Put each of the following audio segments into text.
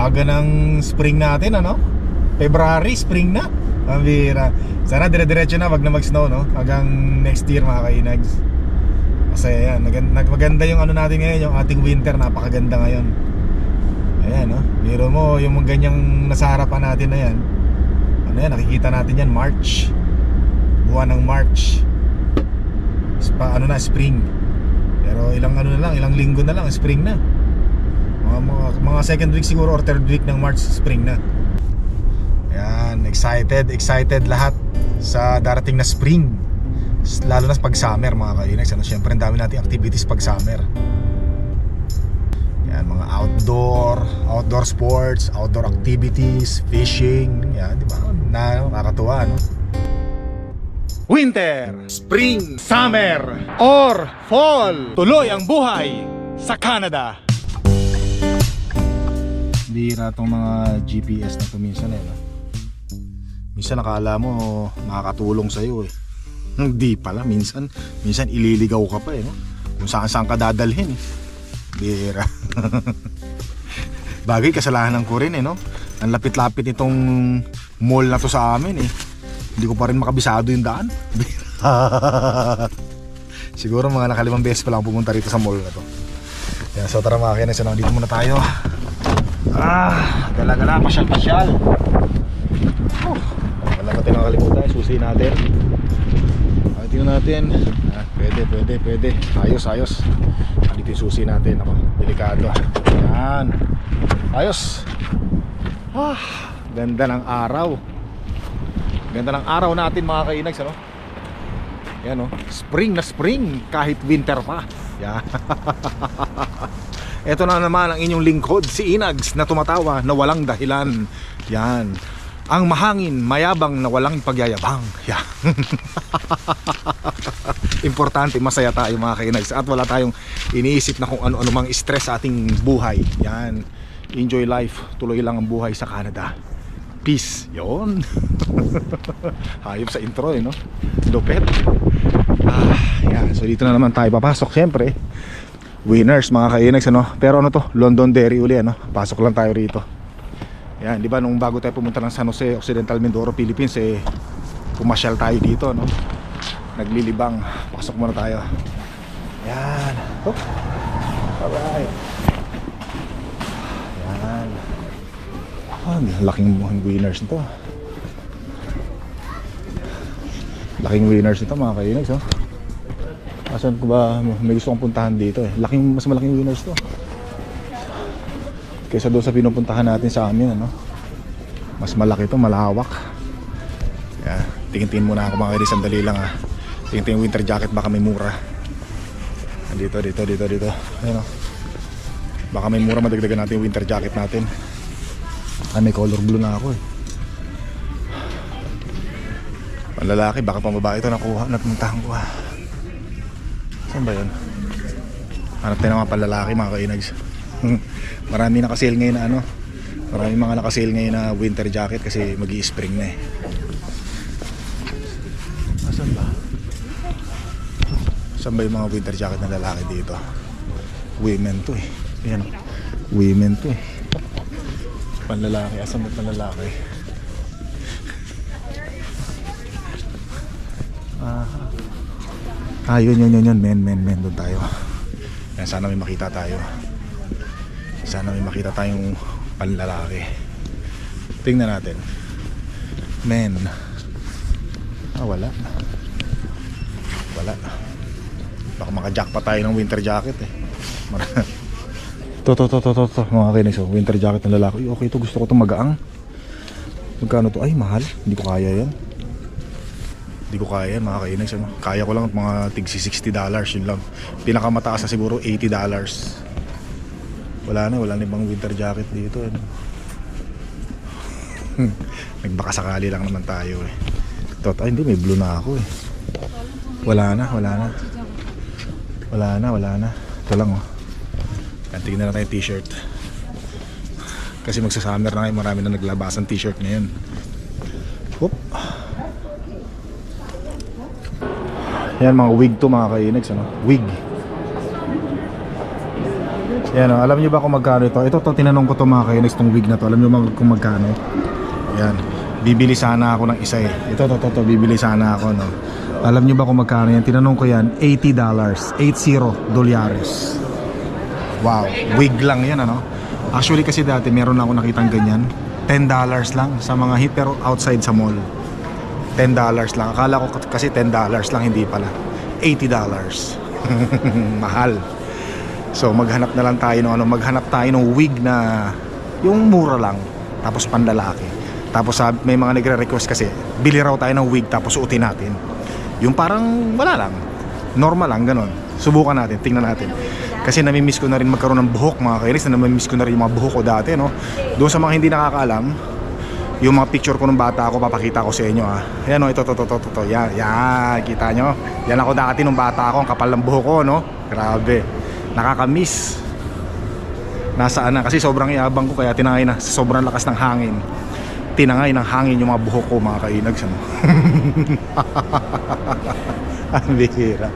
Aga ng spring natin ano? February, spring na. Ang bira. Sana dire-diretso na, wag na mag-snow no? Hanggang next year mga kainags. Kasi ayan, nag- nag- maganda yung ano natin ngayon, yung ating winter, napakaganda ngayon. Ayan no? Biro mo, yung mga ganyang nasa harapan natin na yan. Ano yan, nakikita natin yan, March. Buwan ng March. Spa, ano na, spring. Pero ilang ano na lang, ilang linggo na lang, spring na. Mga, mga, mga second week siguro or third week ng March, spring na. Ayan, excited, excited lahat sa darating na spring. Lalo na pag summer mga kainags. Ano, Siyempre, ang dami nating activities pag summer. Yan, mga outdoor, outdoor sports, outdoor activities, fishing. Yan, di ba? Na, nakakatuwa, no? Winter, Spring, Summer, or Fall. Tuloy ang buhay sa Canada. Bira tong mga GPS na to minsan eh. No? Minsan nakala mo makakatulong sa'yo eh. Hindi pala, minsan, minsan ililigaw ka pa eh. No? Kung saan saan ka dadalhin eh. Bira. Bagay kasalanan ko rin eh no. Ang lapit-lapit nitong mall na to sa amin eh. Hindi ko pa rin makabisado yung daan. Siguro mga nakalimang beses pa lang pumunta rito sa mall na to. Yan, so tara mga kinis, dito muna tayo. Ah, gala-gala, pasyal-pasyal. Oh, wala natin nakalimutan, susi natin. Ah, tingnan natin. Ah, pwede, pwede, pwede. Ayos, ayos. Ah, dito yung susi natin. Ako, delikado. Yan. Ayos. Ah, ganda ng araw. Ganda ng araw natin mga kainags, ano? Yan oh, spring na spring kahit winter pa. Yan. Ito na naman ang inyong lingkod, si Inags na tumatawa na walang dahilan. Yan. Ang mahangin, mayabang na walang pagyayabang. Yan. Importante, masaya tayo mga kainags at wala tayong iniisip na kung ano-ano mang stress sa ating buhay. Yan. Enjoy life. Tuloy lang ang buhay sa Canada. Peace. Yon. Hayop sa intro eh, no? Lupet. Ah, yan. So dito na naman tayo papasok. Siyempre, winners mga kainags, ano? Pero ano to? London Dairy uli, ano? Pasok lang tayo rito. Yan, di ba nung bago tayo pumunta ng San Jose, Occidental Mindoro, Philippines, eh, pumasyal tayo dito, no? Naglilibang. Pasok muna tayo. Yan. Oh. Alright. Yan. Ah, laking winners nito. Laking winners nito mga kainags, oh. Asan ko ba may gusto kong puntahan dito eh. Laking mas malaking winners to. Kaysa doon sa pinupuntahan natin sa amin ano. Mas malaki to, malawak. Yeah, tingin-tingin muna ako mga kainis, sandali lang ah. Tingin-tingin winter jacket baka may mura. Dito, dito, dito, dito. Ayun oh. Baka may mura madagdagan natin yung winter jacket natin. Ah, may color blue na ako eh. Panlalaki, baka pang babae ito nakuha, napuntahan ko ah. Saan ba yun? Hanap tayo ng mga panlalaki mga kainags. Marami nakasale ngayon na ano. Marami mga nakasale ngayon na winter jacket kasi mag spring na eh. Asan ba? Saan ba yung mga winter jacket na lalaki dito? Women to eh. Yan. Women to eh. Panlalaki. Asan ba panlalaki? Ah. Ah, yun, yun, yun. Men, men, men. Doon tayo. Yan, sana may makita tayo. Sana may makita tayong panlalaki. Tingnan natin. Men. Ah, wala. Wala. Baka makajackpot tayo ng winter jacket eh. To, to, to, to, to, to. Mga kinis, oh. winter jacket ng lalaki. Okay, to gusto ko itong magaang. Magkano to? Ay, mahal. Hindi ko kaya yan. Hindi ko kaya yan, mga kainags. Ano? Kaya ko lang mga tig 60 dollars, yun lang. Pinakamataas na siguro 80 dollars. Wala na, wala na ibang winter jacket dito. Ano? Nagbaka sakali lang naman tayo eh. Tot, ay hindi, may blue na ako eh. Wala na, wala na. Wala na, wala na. Ito lang oh. Tingnan na tayo yung t-shirt. Kasi magsa-summer na ngayon, marami na naglabas ng t-shirt ngayon. Oop. Yan mga wig to mga kainags ano? Wig. Yan o, alam nyo ba kung magkano ito? Ito to, tinanong ko to mga kainis, tong wig na to. Alam nyo ba kung magkano? Yan. Bibili sana ako ng isa eh. Ito, to, to, to, bibili sana ako, no? Alam nyo ba kung magkano yan? Tinanong ko yan, $80. 80 dollares. Wow, wig lang yan, ano? Actually kasi dati meron ako nakitang ganyan. $10 lang sa mga hit pero outside sa mall. $10 lang. Akala ko kasi $10 lang, hindi pala. $80. Mahal. So maghanap na lang tayo ng ano, maghanap tayo ng wig na yung mura lang tapos panlalaki. Tapos may mga nagre-request kasi bili raw tayo ng wig tapos suotin natin. Yung parang wala lang. Normal lang ganun. Subukan natin, tingnan natin. Kasi namimiss ko na rin magkaroon ng buhok mga kainis na namimiss ko na rin yung mga buhok ko dati no. Doon sa mga hindi nakakaalam, yung mga picture ko nung bata ako papakita ko sa inyo ah. Ayan oh, ito to to to to, to. Yan, yan, kita nyo. Yan ako dati nung bata ako, ang kapal ng buhok ko no. Grabe. Nakakamiss. Nasaan na kasi sobrang yabang ko kaya tinangay na sa sobrang lakas ng hangin. Tinangay ng hangin yung mga buhok ko mga kainags ano. Ang bihira.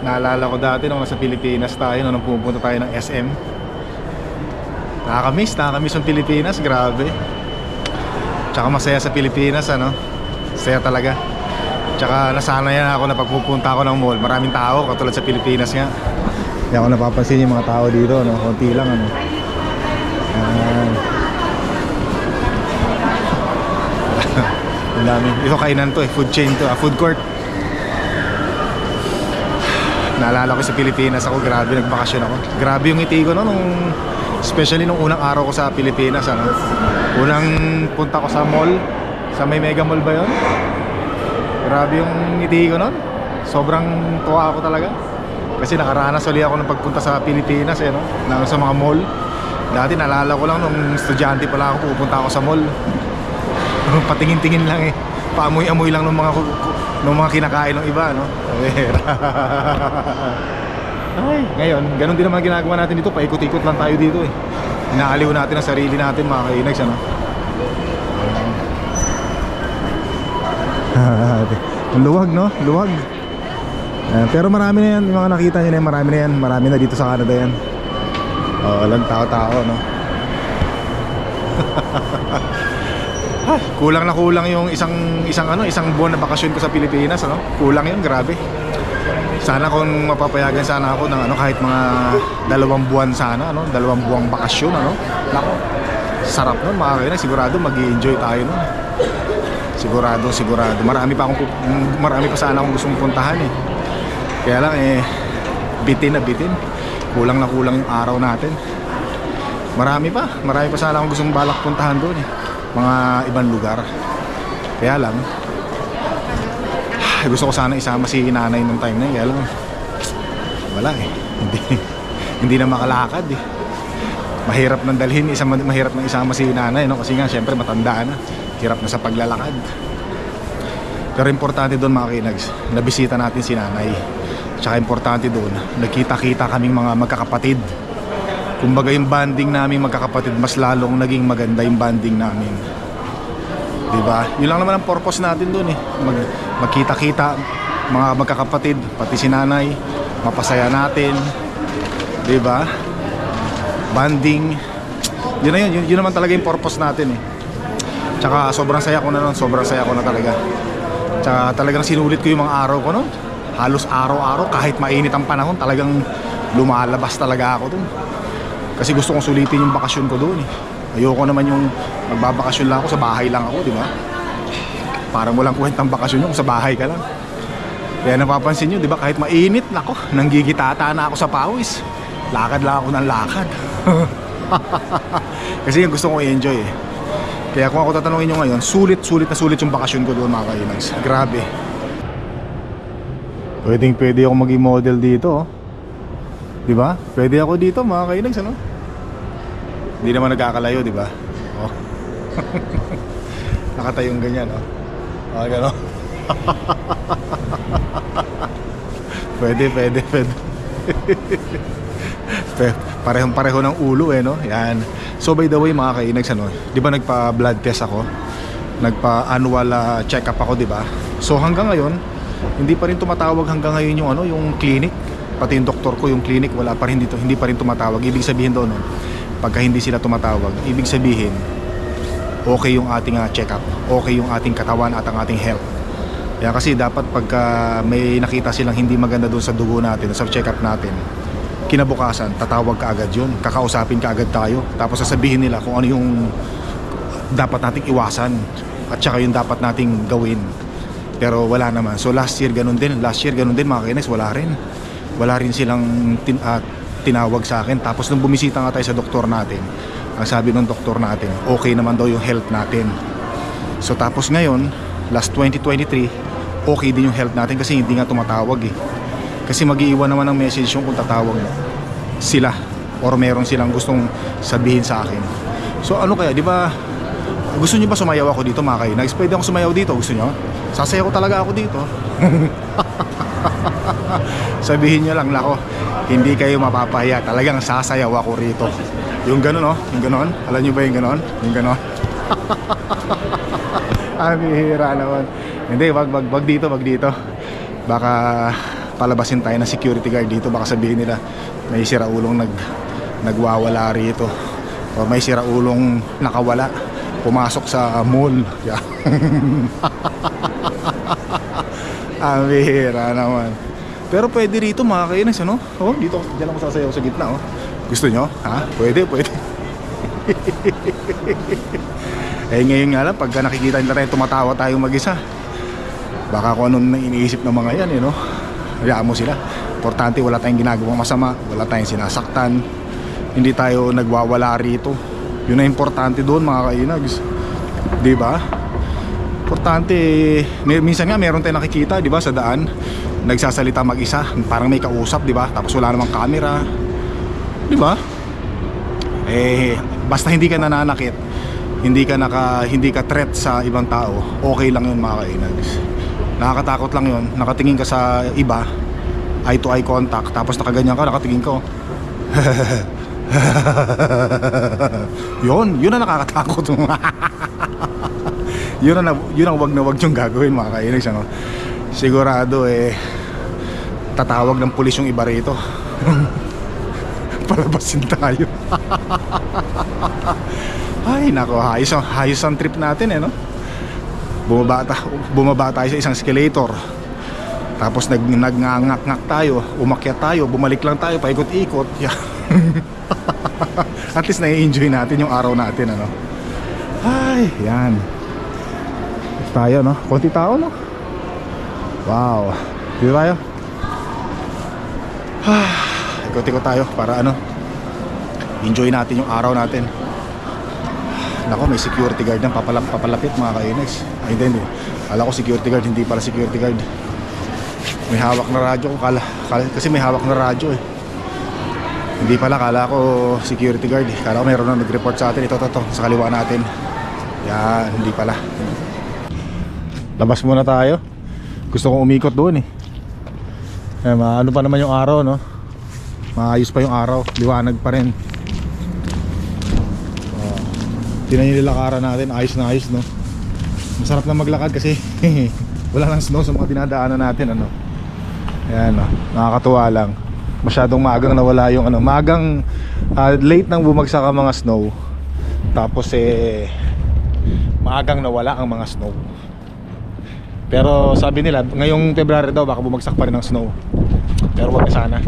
Naalala ko dati nung nasa Pilipinas tayo nung pupunta tayo ng SM. Nakakamiss, nakakamiss ang Pilipinas, grabe. Tsaka masaya sa Pilipinas, ano? Saya talaga. Tsaka nasanayan ako na pagpupunta ako ng mall, maraming tao, katulad sa Pilipinas nga. Kaya ako napapansin yung mga tao dito, no? Konti lang, ano? Ang dami. Ito kainan to eh, food chain to, ah, food court. Naalala ko sa Pilipinas ako, grabe nagbakasyon ako. Grabe yung ngiti ko no, nung especially nung unang araw ko sa Pilipinas ano. Unang punta ko sa mall, sa may mega mall ba 'yon? Grabe yung ngiti ko noon. Sobrang tuwa ako talaga. Kasi nakaranas ulit ako ng pagpunta sa Pilipinas eh no, na sa mga mall. Dati naalala ko lang nung estudyante pa lang ako pupunta ako sa mall. Patingin-tingin lang eh. Paamoy-amoy lang ng mga ng mga kinakain ng iba, no? Ay, ngayon, ganun din naman ginagawa natin dito. Paikot-ikot lang tayo dito eh. Inaaliw natin ang sarili natin, mga kainags, ano? Luwag, no? Luwag. Eh, pero marami na yan, yung mga nakita nyo na yan, marami na yan. Marami na dito sa Canada yan. Oo, lang tao-tao, no? Ah, kulang na kulang yung isang isang ano, isang buwan na bakasyon ko sa Pilipinas, ano? Kulang 'yun, grabe. Sana kung mapapayagan sana ako ng ano kahit mga dalawang buwan sana, ano? Dalawang buwang bakasyon, ano? Nako. Sarap nun, mga kainan. Sigurado mag-enjoy tayo nun. Sigurado, sigurado. Marami pa akong marami pa sana akong gustong puntahan eh. Kaya lang eh bitin na bitin. Kulang na kulang yung araw natin. Marami pa, marami pa sana akong gustong balak puntahan doon eh mga ibang lugar kaya lang gusto ko sana isama si nanay nung time na yun. Kaya lang wala eh. Hindi, hindi na makalakad eh. Mahirap nang dalhin isang mahirap nang isama si nanay no? Kasi nga syempre matanda na. Hirap na sa paglalakad. Pero importante doon mga kinags nabisita natin si nanay. Tsaka importante doon nagkita-kita kaming mga magkakapatid. Kumbaga yung banding namin magkakapatid mas lalong naging maganda yung banding namin. 'Di ba? Yun lang naman ang purpose natin doon eh. Mag magkita-kita mga magkakapatid, pati si nanay, mapasaya natin. 'Di ba? Banding. Yun na yun, yun, yun naman talaga yung purpose natin eh. Tsaka sobrang saya ko na nun, sobrang saya ko na talaga. Tsaka talagang sinulit ko yung mga araw ko nun. Halos araw-araw, kahit mainit ang panahon, talagang lumalabas talaga ako dun. Kasi gusto kong sulitin yung bakasyon ko doon eh. Ayoko naman yung magbabakasyon lang ako, sa bahay lang ako, di ba? Parang walang kwentang bakasyon yung sa bahay ka lang. Kaya napapansin nyo, di ba, kahit mainit, nako, nanggigitata na ako sa pawis. Lakad lang ako ng lakad. Kasi yung gusto kong i-enjoy eh. Kaya kung ako tatanungin nyo ngayon, sulit, sulit na sulit yung bakasyon ko doon mga kainags. Grabe. Pwedeng pwede ako maging model dito oh. Di ba? Pwede ako dito mga kainags ano? Hindi naman nagkakalayo, di ba? Oh. Nakatayong ganyan, oh. Oh, gano. pwede, pwede, pwede. Pe- parehong pareho ng ulo eh, no? Yan. So by the way mga kainags ano, di ba nagpa blood test ako? Nagpa annual ah, check up ako, di ba? So hanggang ngayon, hindi pa rin tumatawag hanggang ngayon yung ano, yung clinic pati yung doktor ko, yung clinic, wala pa rin dito, hindi pa rin tumatawag. Ibig sabihin doon, no, pagka hindi sila tumatawag, ibig sabihin, okay yung ating ah, check-up, okay yung ating katawan at ang ating health. Kaya kasi dapat pagka may nakita silang hindi maganda doon sa dugo natin, sa check-up natin, kinabukasan, tatawag ka agad yun, kakausapin ka agad tayo, tapos sasabihin nila kung ano yung dapat nating iwasan at saka yung dapat nating gawin. Pero wala naman. So last year ganun din. Last year ganun din mga kainis, wala rin. Wala rin silang tin, ah, tinawag sa akin. Tapos nung bumisita nga tayo sa doktor natin, ang sabi ng doktor natin, okay naman daw yung health natin. So tapos ngayon, last 2023, okay din yung health natin kasi hindi nga tumatawag eh. Kasi mag-iiwan naman ng message yung kung tatawag sila or meron silang gustong sabihin sa akin. So ano kaya, di ba gusto niyo ba sumayaw ako dito mga kainags? Pwede ako sumayaw dito, gusto niyo? Sasayaw ko talaga ako dito. Sabihin niyo lang, lako, hindi kayo mapapahiya. Talagang sasayaw ako rito. Yung gano'n, no? Yung gano'n. Alam niyo ba yung gano'n? Yung gano'n. Ang hihira naman. Hindi, wag, wag, wag dito, wag dito. Baka palabasin tayo ng security guard dito. Baka sabihin nila, may siraulong nag, nagwawala rito. O may siraulong nakawala pumasok sa mall. Yeah. Ang bihira naman. Pero pwede rito mga kainis, ano? Oh, dito, dyan ako sasayaw sa gitna, oh. Gusto nyo? Ha? Pwede, pwede. eh ngayon nga lang, pagka nakikita nila tayo tumatawa tayo mag-isa, baka kung anong iniisip ng mga yan, eh, no? Hayaan mo sila. Importante, wala tayong ginagawang masama, wala tayong sinasaktan, hindi tayo nagwawala rito. Yun ang importante doon mga kainags. ba? Importante, may, minsan nga meron tayong nakikita, 'di ba, sa daan, nagsasalita mag-isa, parang may kausap, 'di ba? Tapos wala namang camera. 'Di ba? Eh, basta hindi ka nananakit, hindi ka naka hindi ka threat sa ibang tao, okay lang 'yun mga kainags. Nakakatakot lang 'yun, nakatingin ka sa iba, eye to eye contact, tapos nakaganyan ka, nakatingin ka. oh. yun, yun ang nakakatakot. yun ang yun ang wag na wag yung gagawin mga kainis ano. Sigurado eh tatawag ng pulis yung iba rito. Palabasin tayo. Ay nako, hayos hayos ang trip natin eh no. Bumaba, ta, bumaba tayo sa isang escalator. Tapos nag nagngangak-ngak tayo, umakyat tayo, bumalik lang tayo, paikot-ikot. At least nai-enjoy natin yung araw natin ano. Ay, yan. Tayo no, konti tao no. Wow. Dito tayo. Ikot-ikot tayo para ano. Enjoy natin yung araw natin. Nako, may security guard na papalap papalapit mga kainex. Ay, hindi, hindi. Kala ko security guard, hindi pala security guard. May hawak na radyo kala, kala kasi may hawak na radyo eh. Hindi pala, kala ko security guard. eh. Kala ko mayroon na nag-report sa atin. Ito, ito, ito, sa kaliwa natin. Yan, hindi pala. Labas muna tayo. Gusto kong umikot doon eh. eh ano pa naman yung araw, no? Maayos pa yung araw. Liwanag pa rin. Oh. Tinan yung nilakaran natin. Ayos na ayos, no? Masarap na maglakad kasi wala nang snow sa mga dinadaanan natin, ano? Yan? Nakakatuwa lang masyadong maagang nawala yung ano maagang uh, late nang bumagsak ang mga snow tapos eh maagang nawala ang mga snow pero sabi nila ngayong February daw baka bumagsak pa rin ang snow. Pero wag na sana.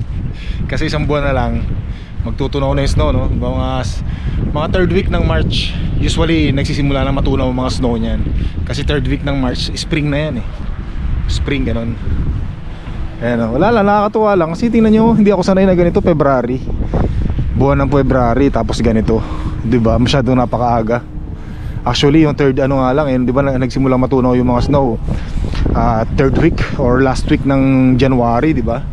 Kasi isang buwan na lang magtutunaw na yung snow no? Mga mga third week ng March usually nagsisimula na matunaw ang mga snow niyan. Kasi third week ng March spring na yan eh. Spring ganon Ayan o, wala lang, nakakatuwa lang. Kasi tingnan nyo, hindi ako sanay na ganito February. Buwan ng February Tapos ganito, di ba? Masyadong napakaaga Actually, yung third ano nga lang eh, Di ba nagsimulang matunaw yung mga snow. Uh, Third week or last week ng January, di ba?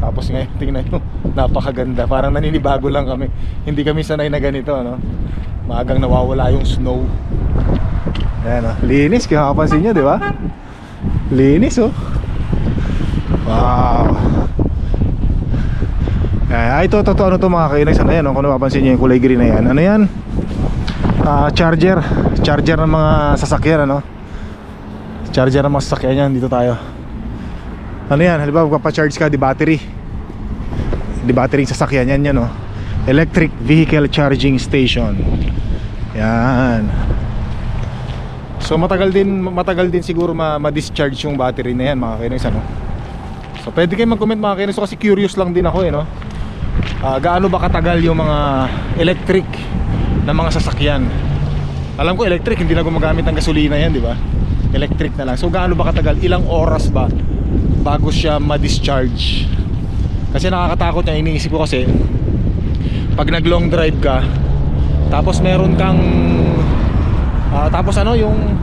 Tapos ngayon, tingnan nyo Napakaganda, parang naninibago lang kami. Hindi kami sanay na ganito ano? Maagang nawawala yung snow. Ayan o, linis, kaya makapansin nyo, di ba? Linis oh. Wow. Ay, ito, ito, ito, ano to mga kainags Ano yan, oh, kung napapansin nyo yung kulay green na yan. Ano yan? Ah, charger Charger ng mga sasakyan, ano? Charger ng mga sasakyan yan, dito tayo Ano yan? Halimbawa magpapa-charge ka di battery. Di battery sasakyan yan yan oh. Electric Vehicle Charging Station. Yan. So matagal din matagal din siguro ma- ma-discharge yung battery na yan mga kainis ano. So pwede kayo mag-comment mga kainis kasi curious lang din ako eh no. Ah, gaano ba katagal yung mga electric na mga sasakyan? Alam ko electric hindi na gumagamit ng gasolina yan, di ba? Electric na lang. So gaano ba katagal? Ilang oras ba bago siya ma-discharge? Kasi nakakatakot niya iniisip ko kasi pag nag long drive ka tapos meron kang ah, tapos ano yung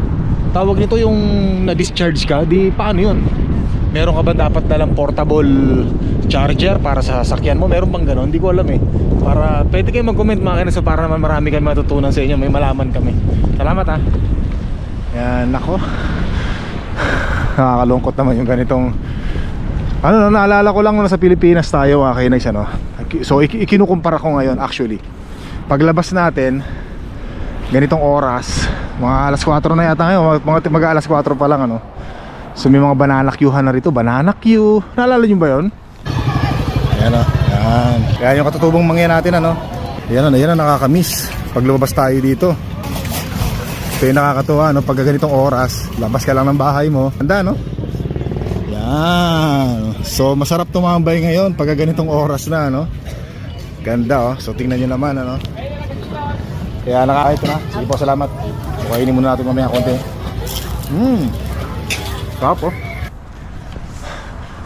tawag nito yung na-discharge ka di paano yun meron ka ba dapat dalang portable charger para sa sasakyan mo? Meron bang gano'n hindi ko alam eh. Para pwede kayo mag-comment mga kanisa para naman marami kami matutunan sa inyo. May malaman kami. Salamat ha yan nako. Nakakalungkot naman yung ganitong ano na naalala ko lang nung nasa Pilipinas tayo mga kainex ano so ik- ikinukumpara ko ngayon actually. Paglabas natin ganitong oras mga alas 4 na yata ngayon mga, mga mag alas 4 pa lang ano so may mga banana queuehan na rito banana queue naalala nyo ba yun? Ayan o, yan. Yan yung katutubong mangyan natin ano. Yan o, yan ang nakakamiss. Pag lumabas tayo dito. Ito yung nakakatuwa no, pag ganitong oras, labas ka lang ng bahay mo. Handa no? Yan. So masarap tumambay ngayon pag ganitong oras na no. Ganda oh. So tingnan nyo naman ano. Kaya nakakait na. Sige po, salamat. So, kainin muna natin mamaya konti. Hmm. Sarap oh.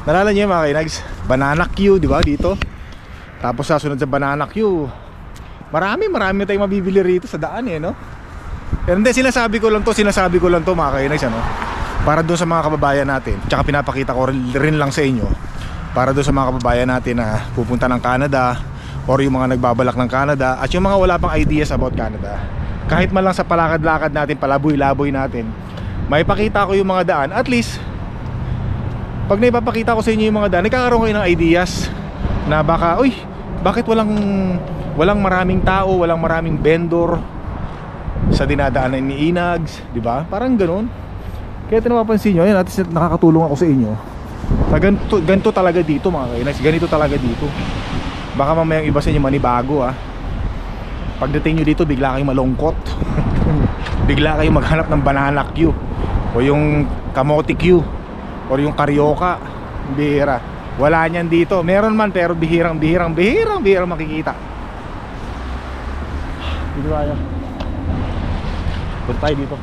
Nalala niyo mga kainags? Banana Q, di ba? Dito. Tapos sa sunod sa Banana Q, marami, marami tayong mabibili rito sa daan eh, no? Pero hindi, sinasabi ko lang to, sinasabi ko lang to mga kainags, ano? Para doon sa mga kababayan natin. Tsaka pinapakita ko rin lang sa inyo. Para doon sa mga kababayan natin na pupunta ng Canada or yung mga nagbabalak ng Canada at yung mga wala pang ideas about Canada. Kahit man lang sa palakad-lakad natin, palaboy-laboy natin, may pakita ko yung mga daan. At least, pag naipapakita ko sa inyo yung mga daan, nagkakaroon kayo ng ideas na baka, uy, bakit walang walang maraming tao, walang maraming vendor sa dinadaanan ni Inags, di ba? Parang ganoon. Kaya tinapapansin nyo, yan, at nakakatulong ako sa inyo. Na ganito, ganito talaga dito mga kainas, ganito talaga dito. Baka mamayang iba sa inyo manibago ah. Pagdating nyo dito, bigla kayong malungkot. bigla kayong maghanap ng banana queue o yung kamote queue or yung karyoka bihira. Wala niyan dito. Meron man pero bihirang bihirang bihirang bihirang makikita. Dito tayo. Punta tayo dito.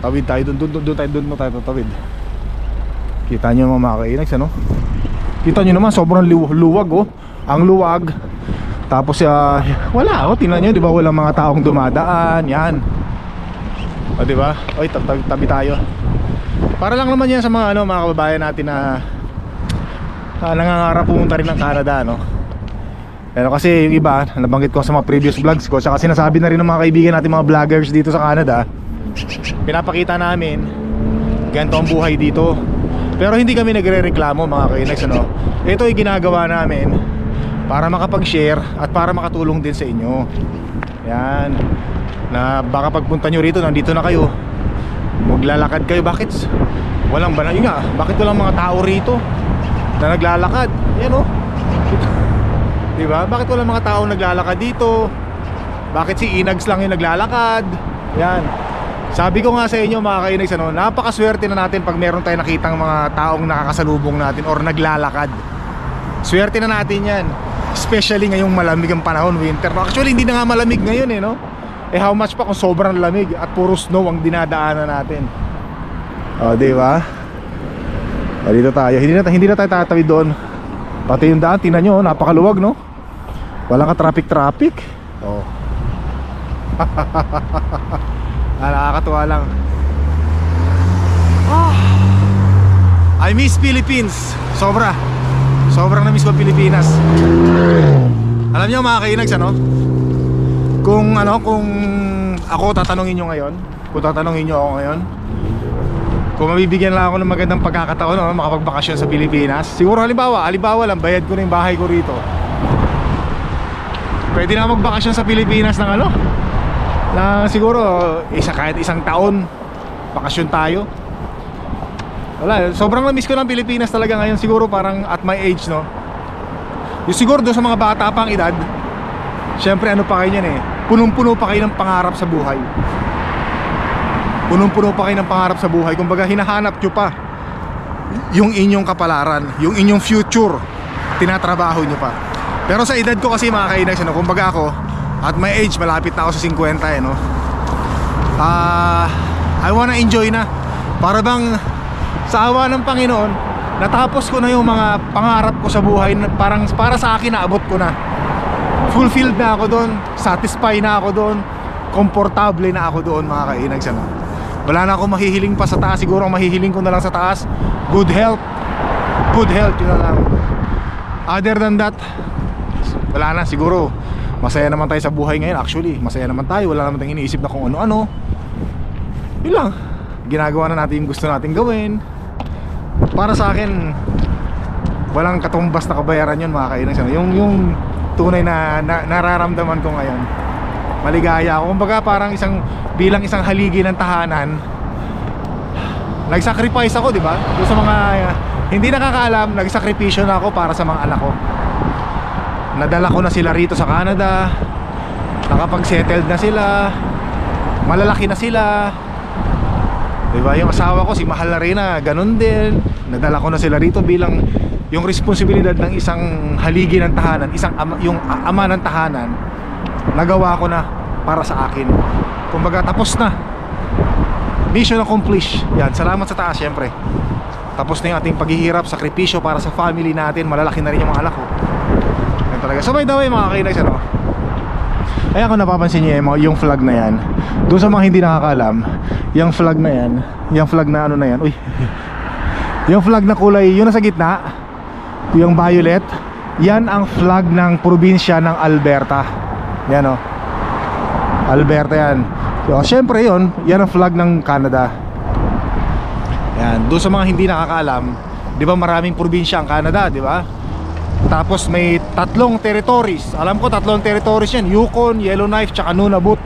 Tawid tayo dun dun, dun tayo dun mo tayo tatawid. Kita nyo mga mga kainags ano? Kita nyo naman sobrang lu- luwag oh. Ang luwag. Tapos uh, wala oh. Tingnan nyo di ba? Walang mga taong dumadaan. Yan o di ba oy tab- tab- tabi tayo para lang naman yan sa mga ano mga kababayan natin na ah, nangangarap pumunta rin ng Canada no. Pero kasi yung iba, nabanggit ko sa mga previous vlogs ko, saka sinasabi na rin ng mga kaibigan natin mga vloggers dito sa Canada, pinapakita namin ganito ang buhay dito. Pero hindi kami nagre-reklamo mga kainags ano. Ito ay ginagawa namin para makapag-share at para makatulong din sa inyo. Yan. Na baka pagpunta nyo rito, nandito na kayo. Maglalakad kayo. Bakit? Walang ba yun nga bakit walang mga tao rito na naglalakad? Yan o di ba? Bakit walang mga tao naglalakad dito? Bakit si Inags lang yung naglalakad? Yan. Sabi ko nga sa inyo mga kainags ano, napakaswerte na natin pag meron tayong nakitang mga taong nakakasalubong natin or naglalakad. Swerte na natin yan. Especially ngayong malamig ang panahon winter. Actually hindi na nga malamig ngayon eh no eh how much pa kung sobrang lamig at puro snow ang dinadaanan natin. O, di ba? O, dito tayo. Hindi na, hindi na tayo tatawid doon. Pati yung daan, tingnan nyo, napakaluwag, no? Walang ka traffic-traffic. O. ah, nakakatuwa lang. Ah. I miss Philippines. Sobra. Sobrang na-miss ko Pilipinas. Alam nyo mga kainags, ano? Kung ano, kung ako tatanungin nyo ngayon, kung tatanungin nyo ako ngayon, kung mabibigyan lang ako ng magandang pagkakataon, no, makapagbakasyon sa Pilipinas, siguro halimbawa, halimbawa lang, bayad ko na yung bahay ko rito. Pwede na magbakasyon sa Pilipinas ng ano, na siguro isa kahit isang taon, bakasyon tayo. Wala, sobrang na-miss ko ng Pilipinas talaga ngayon siguro parang at my age, no? Yung siguro doon sa mga bata pang edad, syempre ano pa kayo yan eh, punong-puno pa kayo ng pangarap sa buhay. Punong-puno pa kayo ng pangarap sa buhay. Kumbaga hinahanap nyo pa yung inyong kapalaran, yung inyong future, tinatrabaho nyo pa. Pero sa edad ko kasi mga kainags, ano, kumbaga ako, at my age, malapit na ako sa 50 eh, no? Ah, I wanna enjoy na. Para bang sa awa ng Panginoon, natapos ko na yung mga pangarap ko sa buhay parang para sa akin naabot ko na. Fulfilled na ako doon, satisfied na ako doon, komportable na ako doon mga kainags ano. Wala na akong mahihiling pa sa taas, siguro ang mahihiling ko na lang sa taas, good health. Good health yun na lang. Other than that, wala na siguro. Masaya naman tayo sa buhay ngayon actually. Masaya naman tayo, wala naman tayong iniisip na kung ano-ano. Yun lang. Ginagawa na natin yung gusto natin gawin. Para sa akin, walang katumbas na kabayaran yun mga kainan. Yung, yung tunay na, na nararamdaman ko ngayon. Maligaya ako. Kumbaga parang isang bilang isang haligi ng tahanan. Nag-sacrifice ako, di ba? Sa mga uh, hindi nakakaalam, nagsakripisyo na ako para sa mga anak ko. Nadala ko na sila rito sa Canada. Nakapag-settled na sila. Malalaki na sila. Diba? Yung asawa ko, si Mahal na rin na, ganun din. Nadala ko na sila rito bilang yung responsibilidad ng isang haligi ng tahanan, isang ama, yung ama ng tahanan, nagawa ko na para sa akin. Kumbaga, tapos na. Mission accomplished. Yan, salamat sa taas, syempre. Tapos na yung ating paghihirap, sakripisyo para sa family natin. Malalaki na rin yung mga anak ko. Yan talaga. So by the way, mga kainags, ano? Ayan kung napapansin yung- yung flag na yan Doon sa mga hindi nakakaalam Yung flag na yan Yung flag na ano na yan Uy Yung flag na kulay Yun nasa gitna Yung violet Yan ang flag ng probinsya ng Alberta Yan o Alberta yan so, Siyempre yun Yan ang flag ng Canada Yan Doon sa mga hindi nakakaalam Di ba maraming probinsya ang Canada Di ba tapos may tatlong territories. Alam ko tatlong territories yan. Yukon, Yellowknife, tsaka Nunavut.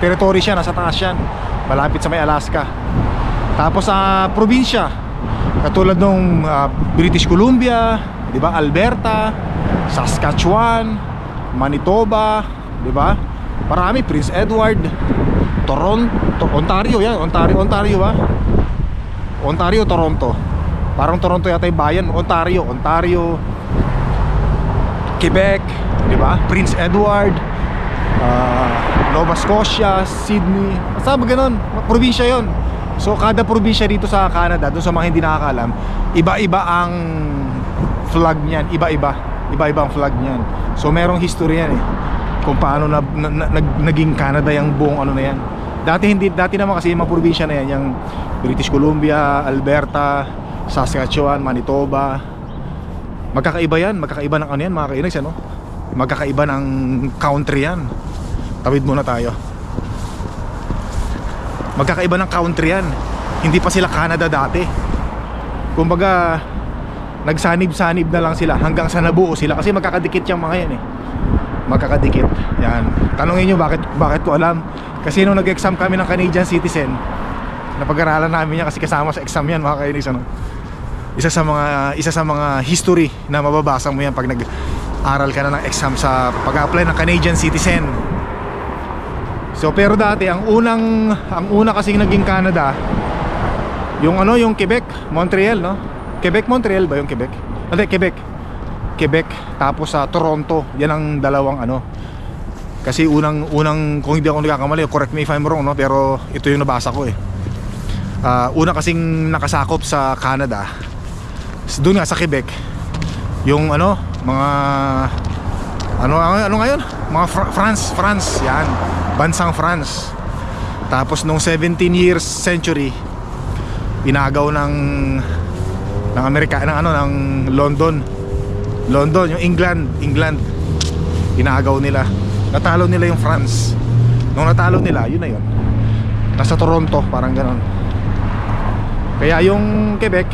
Territories yan, nasa taas yan. Malapit sa may Alaska. Tapos sa probinsya, katulad nung ah, British Columbia, 'di ba? Alberta, Saskatchewan, Manitoba, 'di ba? Marami Prince Edward, Toronto, Ontario yan, Ontario, Ontario ba? Ontario, Toronto. Parang Toronto yata yung bayan, Ontario, Ontario, Quebec, di ba? Prince Edward, ah, Nova Scotia, Sydney. Ba ganun? Probinsya yon. So kada probinsya dito sa Canada, doon sa mga hindi nakakaalam, iba-iba ang flag niyan, iba-iba. Iba-iba ang flag niyan. So merong history yan eh. Kung paano na, na, na- nag, naging Canada yung buong ano na yan. Dati hindi dati naman kasi yung mga probinsya na yan, yung British Columbia, Alberta, Saskatchewan, Manitoba, Magkakaiba yan, magkakaiba ng ano yan mga kainags ano? Magkakaiba ng country yan Tawid muna tayo Magkakaiba ng country yan. Hindi pa sila Canada dati. Kumbaga Nagsanib-sanib na lang sila hanggang sa nabuo sila. Kasi magkakadikit yung mga yan eh. Magkakadikit. Yan. Tanungin nyo bakit, bakit ko alam? Kasi nung nag-exam kami ng Canadian citizen Napag-aralan namin yan kasi kasama sa exam yan mga kainis ano? Isa sa mga isa sa mga history na mababasa mo yan pag nag-aral ka na ng exam sa pag-apply ng Canadian citizen. So pero dati ang unang ang una kasing naging Canada yung ano yung Quebec, Montreal no? Quebec Montreal ba yung Quebec? Hindi Quebec. Quebec tapos sa Toronto. Yan ang dalawang ano. Kasi unang unang kung hindi ako nagkakamali, correct me if I'm wrong no, pero ito yung nabasa ko eh. Ah, una kasing nakasakop sa Canada doon nga sa Quebec yung ano mga ano ano ngayon mga Fra- France France yan bansang France. Tapos nung 17 years century inagaw ng ng Amerika ng ano ng London. London yung England England. Inagaw nila. Natalo nila yung France. Nung natalo nila yun na yun. Nasa Toronto parang ganon kaya yung Quebec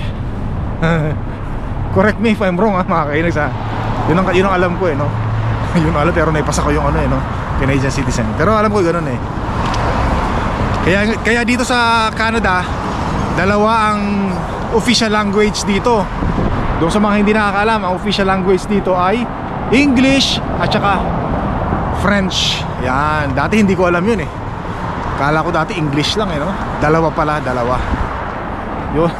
Correct me if I'm wrong ha mga kainags ha Yun ang, yun ang alam ko eh no? Yun alam pero naipasa ko yung ano eh no Canadian citizen Pero alam ko ganun eh Kaya, kaya dito sa Canada Dalawa ang official language dito. Doon sa mga hindi nakakaalam, ang official language dito ay English at saka French. Yan, dati hindi ko alam yun eh. Kala ko dati English lang eh, no? Dalawa pala, dalawa. Yun.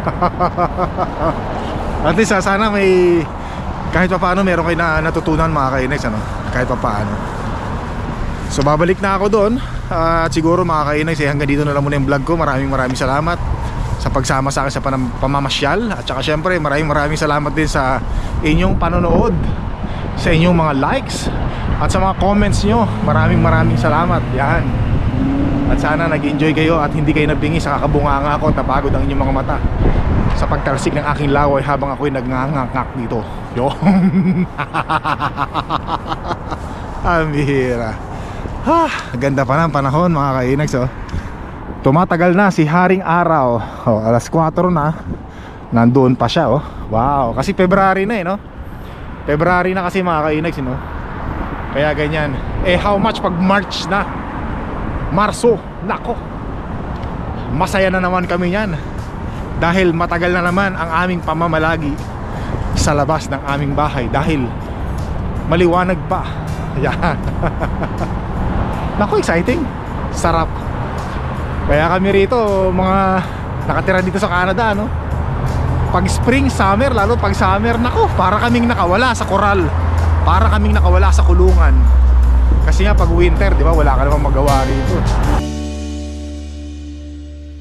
At least ah, sana may kahit pa paano meron kayo na natutunan mga kainex ano kahit pa paano so babalik na ako doon Ah, at siguro mga kainex eh, hanggang dito na lang muna yung vlog ko maraming maraming salamat sa pagsama sa akin sa pamamasyal at saka syempre maraming maraming salamat din sa inyong panonood sa inyong mga likes at sa mga comments nyo maraming maraming salamat yan at sana nag-enjoy kayo at hindi kayo nabingi sa kakabunganga ko at napagod ang inyong mga mata sa pagtalsik ng aking laway habang ako'y nagngangangak dito. Yo. Ang bihira. Ha, ganda pa ng panahon mga kainags oh. Tumatagal na si Haring Araw. Oh, alas 4 na. Nandoon pa siya oh. Wow, kasi February na eh no. February na kasi mga kainags no. Kaya ganyan. Eh how much pag March na? Marso, nako. Masaya na naman kami niyan dahil matagal na naman ang aming pamamalagi sa labas ng aming bahay dahil maliwanag pa. Yan. Naku, exciting. Sarap. Kaya kami rito, mga nakatira dito sa Canada, no? Pag spring, summer, lalo pag summer, nako, para kaming nakawala sa koral. Para kaming nakawala sa kulungan. Kasi nga pag winter, di ba, wala ka namang magawa rito.